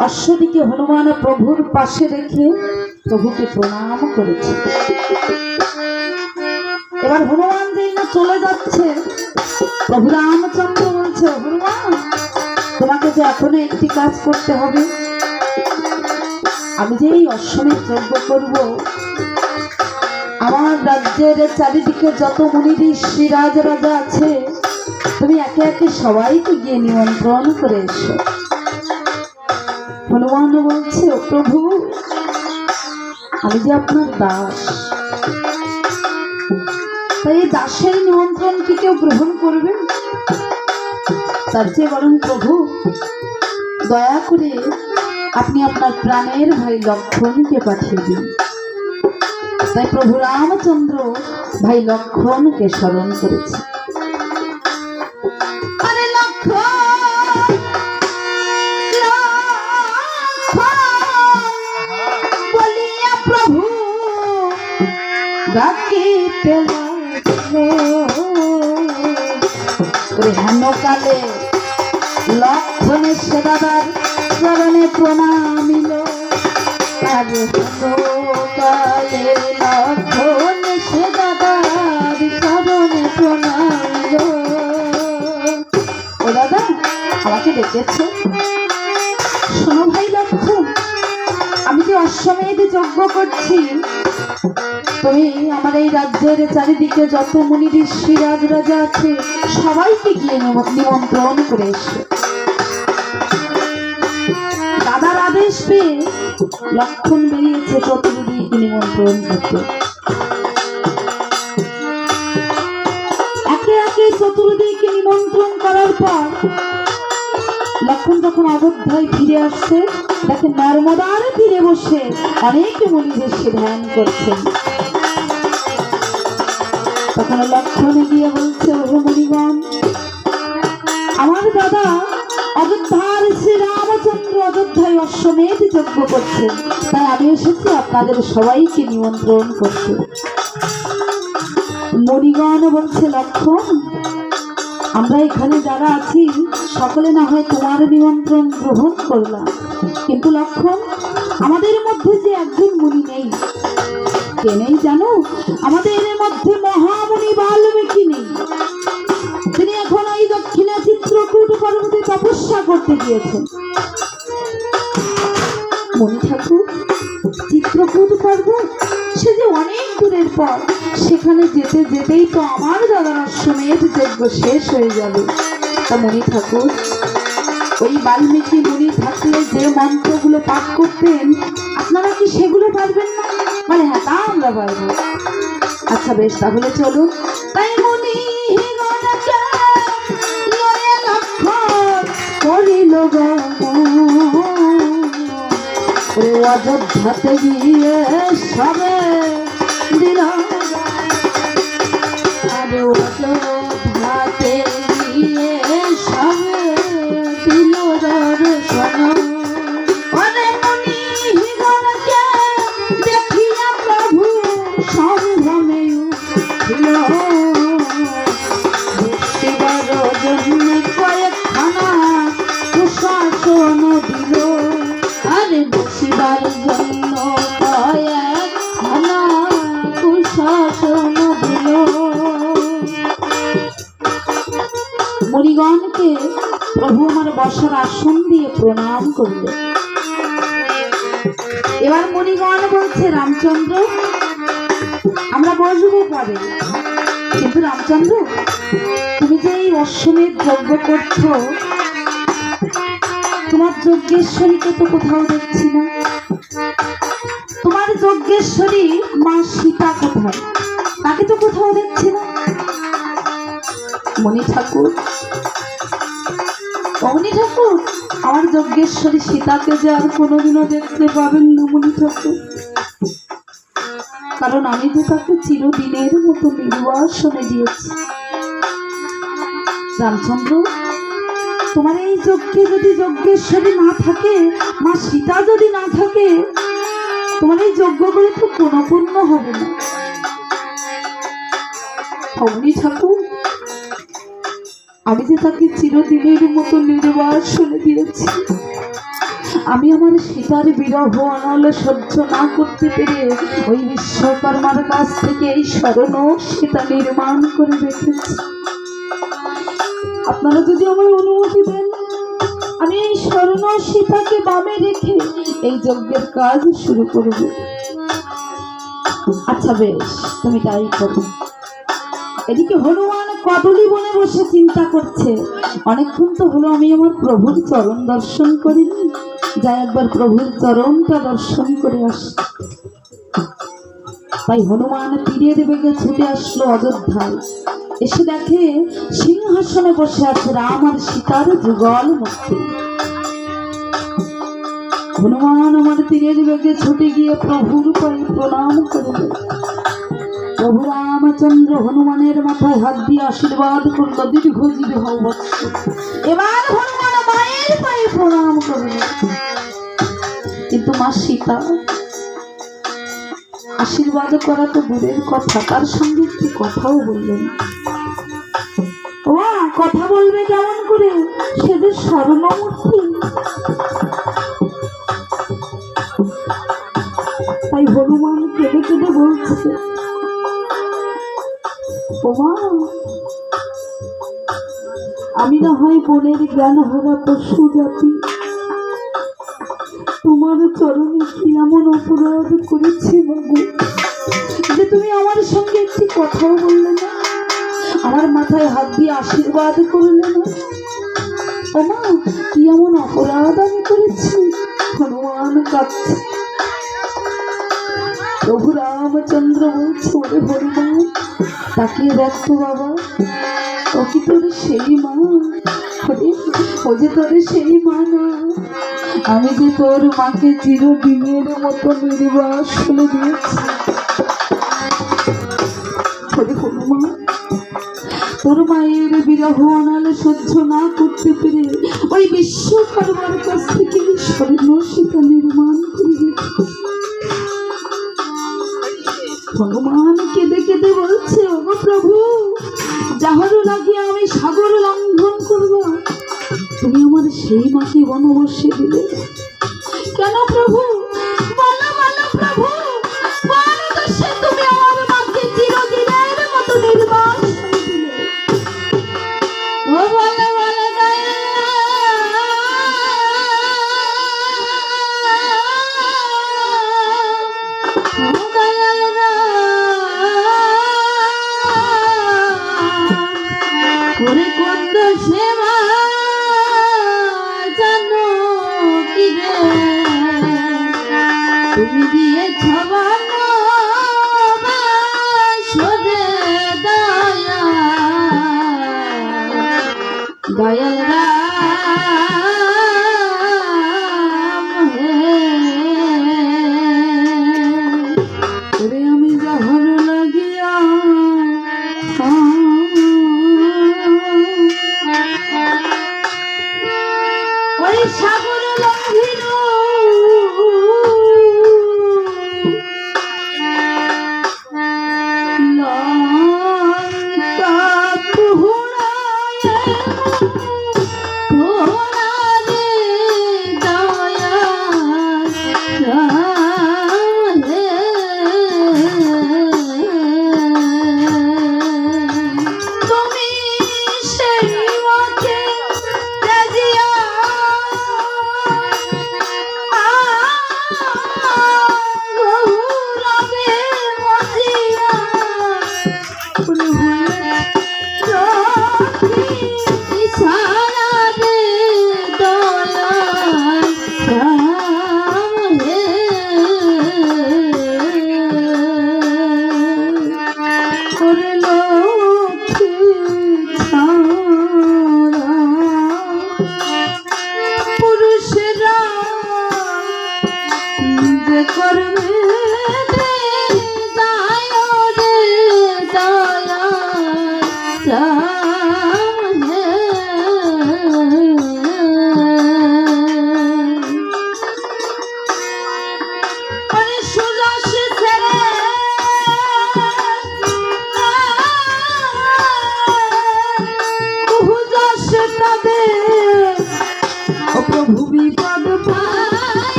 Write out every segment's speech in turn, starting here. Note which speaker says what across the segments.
Speaker 1: অশ্বটিকে হনুমান প্রভুর পাশে রেখে প্রভুকে প্রণাম করেছে। এবার হনুমান যেই চলে যাচ্ছে। প্রভু রামচন্দ্র বলছে, হনুমান, তোমাকে যে এখনও একটি কাজ করতে হবে। আমি যে এই অশ্বমের যজ্ঞ করব, আমার রাজ্যের চারিদিকে যত মুনি ঋষি রাজা আছে, তুমি একে একে সবাইকে গিয়ে নিমন্ত্রণ করে এসো। হনুমান বলছে, "ও প্রভু, আমি যে আপনার দাস। তাই এই দাসের নিমন্ত্রণ কি কেউ গ্রহণ করবে? তার চেয়ে বরং প্রভু, দয়া করে আপনি আপনার প্রাণের ভাই লক্ষণকে পাঠিয়ে দিন। তাই প্রভু রামচন্দ্র ভাই লক্ষণকে স্মরণ করেছে। হেন লক্ষণের সে দাদার চরণে প্রণামিল। আর হেন কালে লক্ষণ সে দাদার চরণে প্রণামিল। ও দাদা, আমাকে ডেকেছে। শোনো ভাই লক্ষণ, আমি যে অশ্বমেধ যজ্ঞ করছি তুমি আমার এই রাজ্যের চারিদিকে যত মুনি ঋষি রাজ রাজা আছে, সবাইকে গিয়ে নিম- নিমন্ত্রণ করে এসো দাদার আদেশ পেয়ে লক্ষণ বেরিয়েছে চতুর্দিকে নিমন্ত্রণ করতে। একে একে চতুর্দিকে নিমন্ত্রণ করার পর লক্ষণ যখন অযোধ্যায় ফিরে আসছে, দেখে নর্মদার তীরে বসে অনেক মুনি ঋষি ধ্যান করছেন। তখন লক্ষণ গিয়ে ওহে মুনিগণ, আমার দাদা অযোধ্যার শ্রী রামচন্দ্র অযোধ্যায় অশ্বমেধ যজ্ঞ করছেন তাই আমি এসেছি, আপনাদের সবাইকে নিমন্ত্রণ করতে মণিগণ বলছে, লক্ষণ, আমরা এখানে যারা আছি, সকলে না হয় তোমার নিমন্ত্রণ গ্রহণ করলাম। কিন্তু লক্ষণ আমাদের মধ্যে যে একজন মুনি নেই কে নেই জানো? আমাদের মধ্যে মহামুনি বাল্মীকি নেই। তিনি এখন ওই দক্ষিণা চিত্রকূট পর্বতে তপস্যা করতে গিয়েছেন। মনি ঠাকুর, চিত্রকূট পর্বত, সে যে অনেক দূরের পর সেখানে যেতে যেতেই তো আমার দাদার অশ্বমেধ যজ্ঞ শেষ হয়ে যাবে। তা মনি ঠাকুর ওই বাল্মীকি মুনি থাকলে যে মন্ত্রগুলো পাঠ করতেন, আপনারা কি সেগুলো পারবেন না? মানে হ্যাঁ তা আমরা পারব। আচ্ছা বেশ, তাহলে চলুন। তাই মুনি করিল। ও অযোধ্যাতে গিয়ে সবে বলছে রামচন্দ্র, আমরা বসবো পরে, কিন্তু রামচন্দ্র, তুমি যে এই অশ্বমেধ যজ্ঞ করছ, তোমার যজ্ঞেশ্বরীকে তো কোথাও দেখছি না। তোমার যজ্ঞেশ্বরী মা সীতা কোথায়? তাকে তো কোথাও দেখছি না। মণি ঠাকুর? অমনি ঠাকুর, আমার যজ্ঞেশ্বরী সীতাকে যে আর কোনোদিনও দেখতে পাবেন না মণি ঠাকুর। কারণ আমি তো তাকে চিরদিনের মতো নির্বাসনে দিয়েছি। রামচন্দ্র, তোমার এই যজ্ঞে যদি যজ্ঞেশ্বরী না থাকে, মা সীতা যদি না থাকে, তোমার এই যজ্ঞগুলো তো কোনো পূর্ণ হবে না। অমনি ঠাকুর, আমি যে তাকে চিরদিনের মতো নির্বাসনে দিয়েছি। আমি আমার সীতার বিরহ অনল সহ্য না করতে পেরে ওই বিশ্বকর্মার কাছ থেকে এই স্মরণ সীতা নির্মাণ করে রেখেছি। আপনারা যদি আমার অনুমতি দেন, আমি এই স্মরণ সীতাকে বামে রেখে এই যজ্ঞের কাজ শুরু করব। আচ্ছা বেশ, তুমি তাই করো। এদিকে হনুমান কদলি বনে বসে চিন্তা করছে। অনেকক্ষণ তো হলো আমি আমার প্রভুর চরণ দর্শন করিনি। যাই একবার প্রভুর চরণটা দর্শন করে আস। তাই হনুমান তীরের বেগে ছুটে আসলো অযোধ্যায়। এসে দেখে সিংহাসনে বসে আছে রাম আর সীতার যুগল মূর্তি। হনুমান আমার তীরের বেগে ছুটে গিয়ে প্রভুর পায়ে প্রণাম করবে প্রভু রামচন্দ্র হনুমানের মাথায় হাত দিয়ে আশীর্বাদ করল দীর্ঘজীবী হও। এবার হনুমান মায়ের পায়ে প্রণাম কিন্তু মা সীতা আশীর্বাদ করা তো দূরের কথা, তার সঙ্গে একটি কথাও বললেন ও, কথা বলবে কেমন করে? সে যে স্বর্ণমূর্তি। তাই হনুমান কেঁদে কেঁদে বলছে আমি না হয় বনের জ্ঞান হারা পশু জাতি তোমার চরণে কি এমন অপরাধ করেছি বাবু? যে তুমি আমার সঙ্গে একটি কথাও বললে না, আমার মাথায় হাত দিয়ে আশীর্বাদ করলে না। ওমা, কি এমন অপরাধ আমি করেছি? হনুমান কাঁদছে। প্রভু রামচন্দ্র বলছে ওরে হনুমান তাকিয়ে দেখো বাবা ও কি তোর সেই মা ও যে তোর সেই মা না। আমি যে তোর মাকে চিরদিনের মতো নির্বাসন দিয়েছি। ওরে হনুমান তোর মায়ের বিরহ অনাল সহ্য না করতে পেরে ওই বিশ্বকর্মার কাছ থেকে স্বর্ণ সীতা নির্মাণ সেই মাকে বনবসে দিলে দয়াল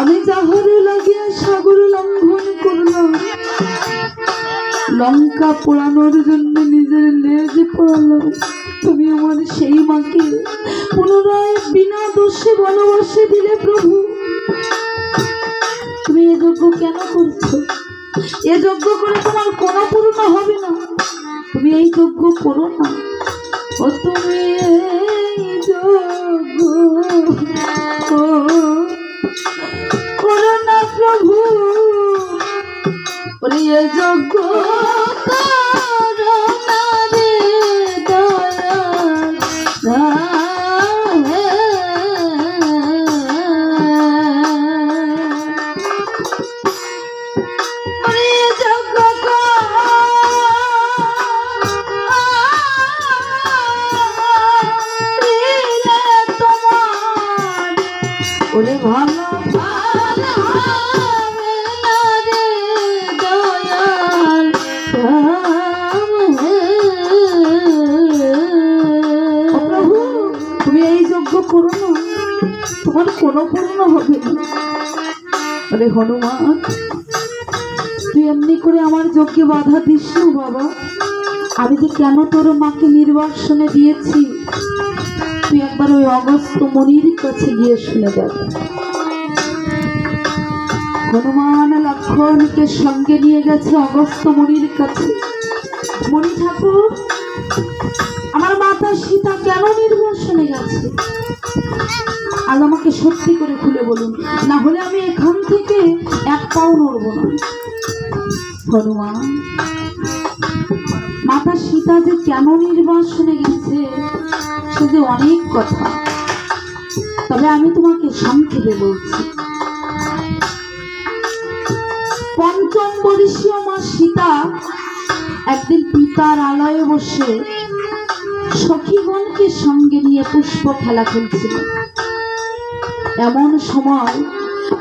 Speaker 1: আমি যাহার লাগিয়া সাগর লঙ্ঘন করলাম। লঙ্কা পোড়ানোর জন্য নিজের লেজ পোড়ালাম। তুমি আমার সেই মাকে পুনরায় বিনা দোষে ভালোবাসে দিলে প্রভু। কেন করছ এ যজ্ঞ করে তোমার কোনো পূর্ণ হবে না। তুমি এই যজ্ঞ করো না। ও তুমি করো না প্রভু। এ যজ্ঞ তোমার কোনো পূর্ণ হবে আরে হনুমান, তুই এমনি করে আমার যজ্ঞে বাধা দিস বাবা। আমি যে কেন তোর মাকে নির্বাসনে দিয়েছি, তুই একবার ওই অগস্ত মনির কাছে গিয়ে শুনে দেখ। হনুমান, লক্ষণকে সঙ্গে নিয়ে গেছে অগস্ত মনির কাছে। মণি ঠাকুর, আমার মাতা সীতা কেন নির্বাসনে গেছে? আজ আমাকে সত্যি করে খুলে বলুন, না হলে আমি এখান থেকে এক পাও নড়ব না। হনুমান, মাতা সীতা যে কেন নির্বাসনে গেছে সে যে অনেক কথা। তবে আমি তোমাকে সংক্ষেপে বলছি। পঞ্চম বর্ষীয় মা সীতা একদিন পিতার আলয়ে বসে সখীগণকে সঙ্গে নিয়ে পুষ্প খেলা খেলছিল এমন সময়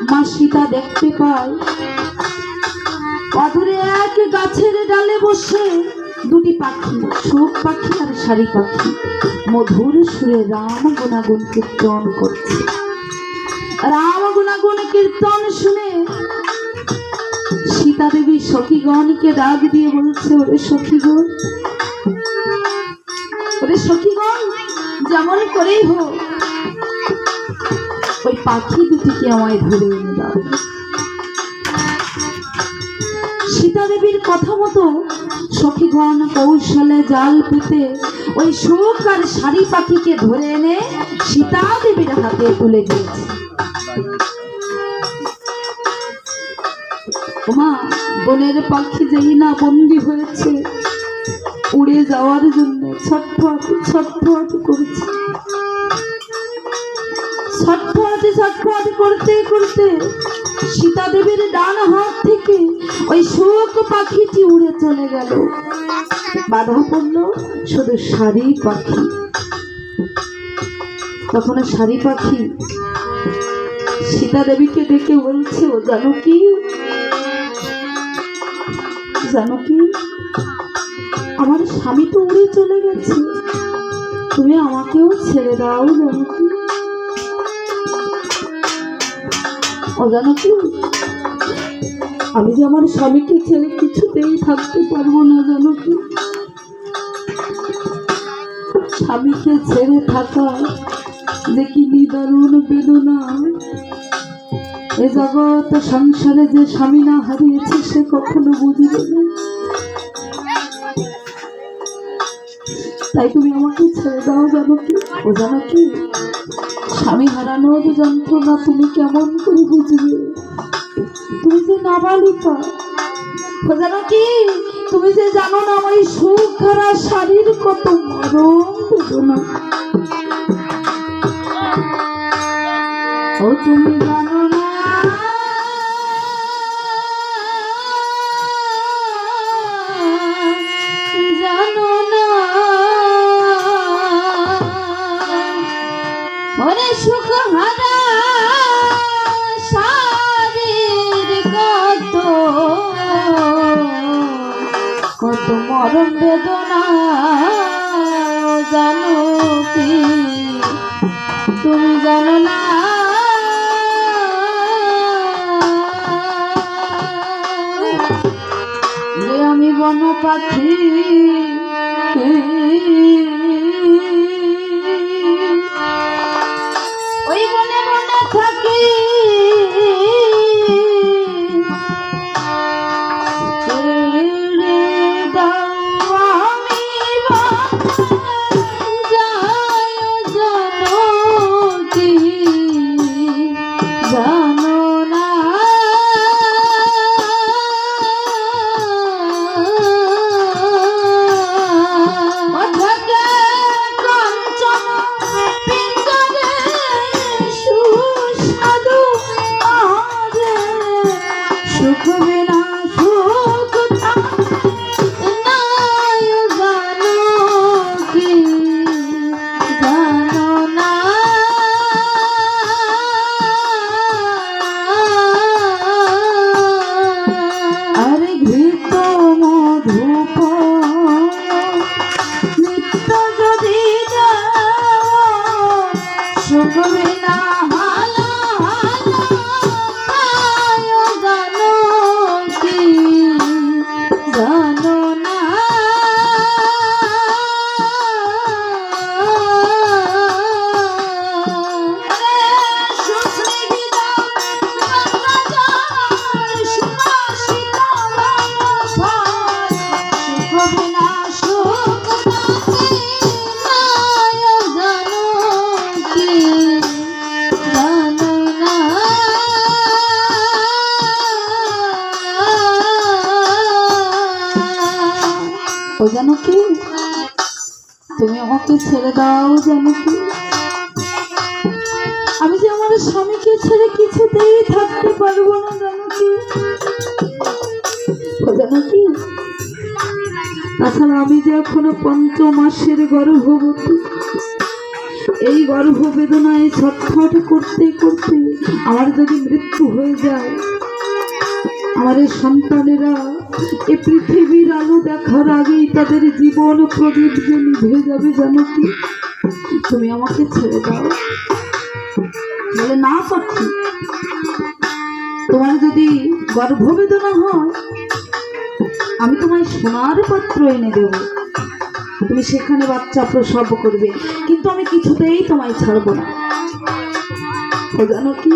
Speaker 1: মা সীতা দেখতে পায় অদূরে এক গাছের ডালে বসে দুটি পাখি শোক পাখি আর শাড়ি পাখি, মধুর সুরে রাম গুণাগুণ কীর্তন করছে। রাম গুণাগুণ কীর্তন শুনে সীতা দেবী সখীগণকে ডাক দিয়ে বলছে, ওরে সখীগণ ওরে সখীগণ, যেমন করেই হোক, ওই পাখি দুটিকে আমায় ধরে এনে দাও। সীতা দেবীর কথা মতো সখীগণ কৌশলে জাল পেতে ওই শোক আর শাড়ি পাখিকে ধরে এনে সীতা দেবীর হাতে তুলে দিয়েছে। ওমা, বনের পাখি যেই না বন্দি হয়েছে উড়ে যাওয়ার জন্য ছটফট ছটফট করতে করতে সীতা দেবীর ডান হাত থেকে ওই শোক পাখিটি উড়ে চলে গেল। বাধা পড়ল শুধু শাড়ি পাখি। তখন শাড়ি পাখি? সীতা দেবীকে ডেকে বলছে, ও জানো কি? জানো কি? স্বামী তো উড়ে চলে গেছে। তুমি আমাকেও ছেড়ে দাও জানো কি ও জানো কি আমি যে আমার স্বামীকে ছেড়ে কিছুতেই থাকতে পারব না জানো কি? স্বামীকে ছেড়ে থাকা যে কি নিদারুণ বেদনা। এ জগৎ সংসারে যে স্বামী না হারিয়েছে সে কখনো বুঝবে না। তাই তুমি আমাকে ছেড়ে দাও জানো কি? ও জানো কি? স্বামী হারানোর যন্ত্রণা তুমি কেমন করে বুঝবে? তুমি যে নাবালিকা। ও জানো কি? তুমি যে জানো না আমার এই সুখ হারা শাড়ির কত মরম বেদনা। ও তুমি জানো মরণ বেদনা জানো কি? তুমি জানো না। আমি বন পাখি জানো সুখ স্বামীকে ছেড়ে কিছুতেই থাকতে পারব না, জানো কি? জানো কি? তাছাড়া আমি যে এখনও পঞ্চমাসের গর্ভবতী, এই গর্ভ বেদনায় ছটফট করতে করতে আমার যদি মৃত্যু হয়ে যায়, আমার সন্তানেরা এ পৃথিবীর আলো দেখার আগেই তাদের জীবন প্রদীপ যে নিভে যাবে জানো কি? তুমি আমাকে ছেড়ে দাও। বলে, না পাচ্ছি তোমার যদি গর্ভবেদনা হয়, আমি তোমায় সোনার পাত্র এনে দেব। তুমি সেখানে বাচ্চা প্রসব করবে, কিন্তু আমি কিছুতেই তোমায় ছাড়বো না। জানো কি?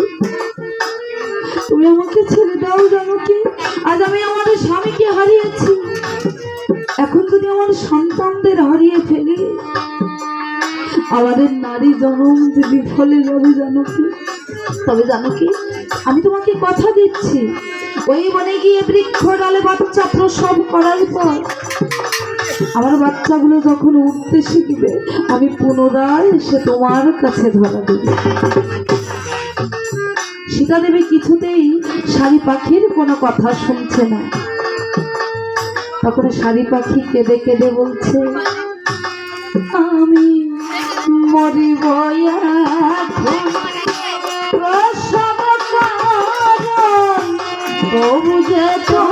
Speaker 1: তুমি আমাকে ছেড়ে দাও, জানো কি? আজ আমি আমার স্বামীকে হারিয়েছি। এখন যদি আমার সন্তানদের হারিয়ে ফেলি আমাদের নারী জনম যে বিফলে যাবে জানো কি? তবে জানো কি? আমি তোমাকে কথা দিচ্ছি। ওই বনে গিয়ে বৃক্ষ ডালে বাচ্চা প্রসব করার পর আমার বাচ্চাগুলো যখন উঠতে শিখবে, আমি পুনরায় এসে তোমার কাছে ধরা দেবে। সীতা দেবী কিছুতেই শাড়ি পাখির কোনো কথা শুনছে না। তখন শাড়ি পাখি কেঁদে কেঁদে বলছে, আমি মরিব প্রসব কারণ যে তোমায়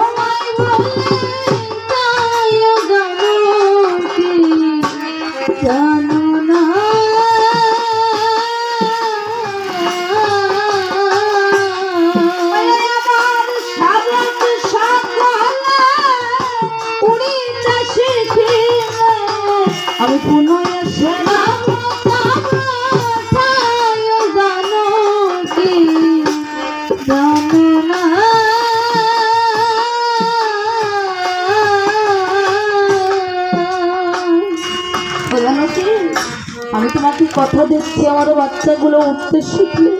Speaker 1: আমি তোমাকে কথা দিচ্ছি আমার বাচ্চাগুলো উঠতে শিখলে।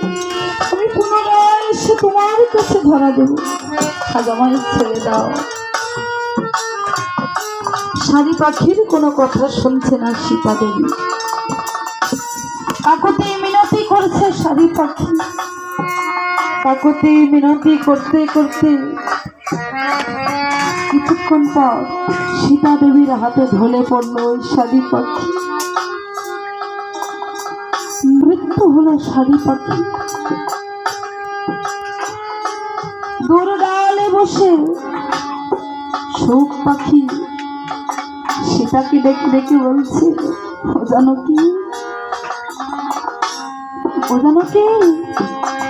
Speaker 1: আমি পুনরায় এসে তোমার কাছে ধরা দেবো। আমায় ছেড়ে দাও। শাড়ি পাখির কোনো কথা শুনছে না সীতা দেবী। কাকুতি মিনতি করছে শাড়ি পাখি। কাকুতি মিনতি করতে করতে কিছুক্ষণ পর সীতা দেবীর হাতে ঢলে পড়ল ওই শাড়ি পাখি। হলো শাড়ি পাখি। দূর ডালে বসে শোক পাখি সীতাকে ডেকে ডেকে বলছে, ও জানো কি? ও জানো কি?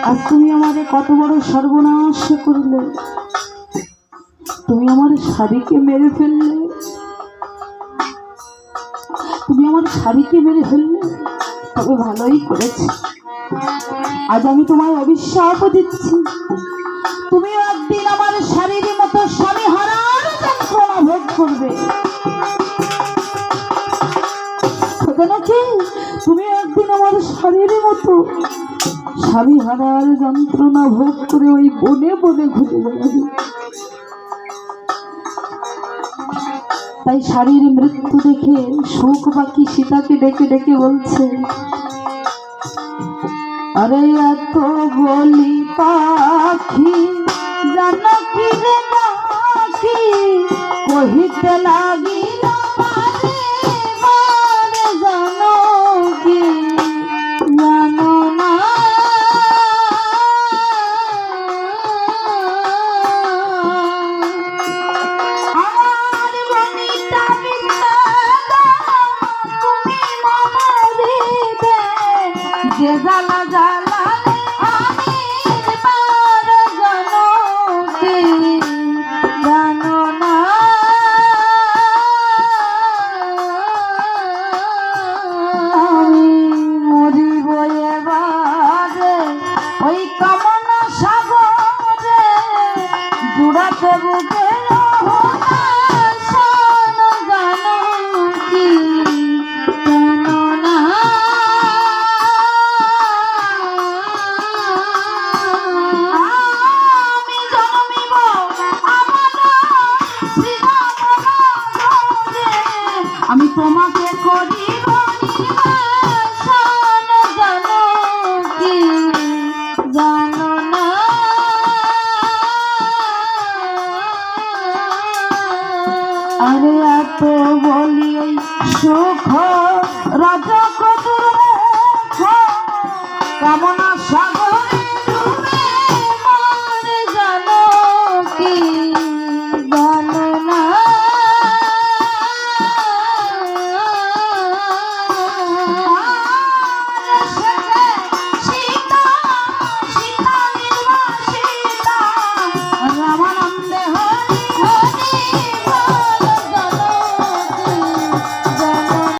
Speaker 1: আজ তুমি আমারে কত বড় সর্বনাশ করলে। তুমি আমার শাড়িকে মেরে ফেললে। তুমি আমার শাড়িকে মেরে ফেললে। তবে ভালোই করেছি। আজ আমি তোমায় অবিশ্বাস দিচ্ছি। তুমিও একদিন আমার শারীর মতো স্বামী হারার যন্ত্রণা ভোগ করবে। খোদানাথি, তুমি একদিন আমার শারীর মতো স্বামী হারার যন্ত্রণা ভোগ করে ওই বনে বনে ঘুরে বেড়াবে। তাই শাড়ির মৃত্যু দেখে সুখ বাকি সীতাকে ডেকে ডেকে বলছে, আরে এত বলি পাখি, জানো কি রে পাখি? কহিতে লাগিল la la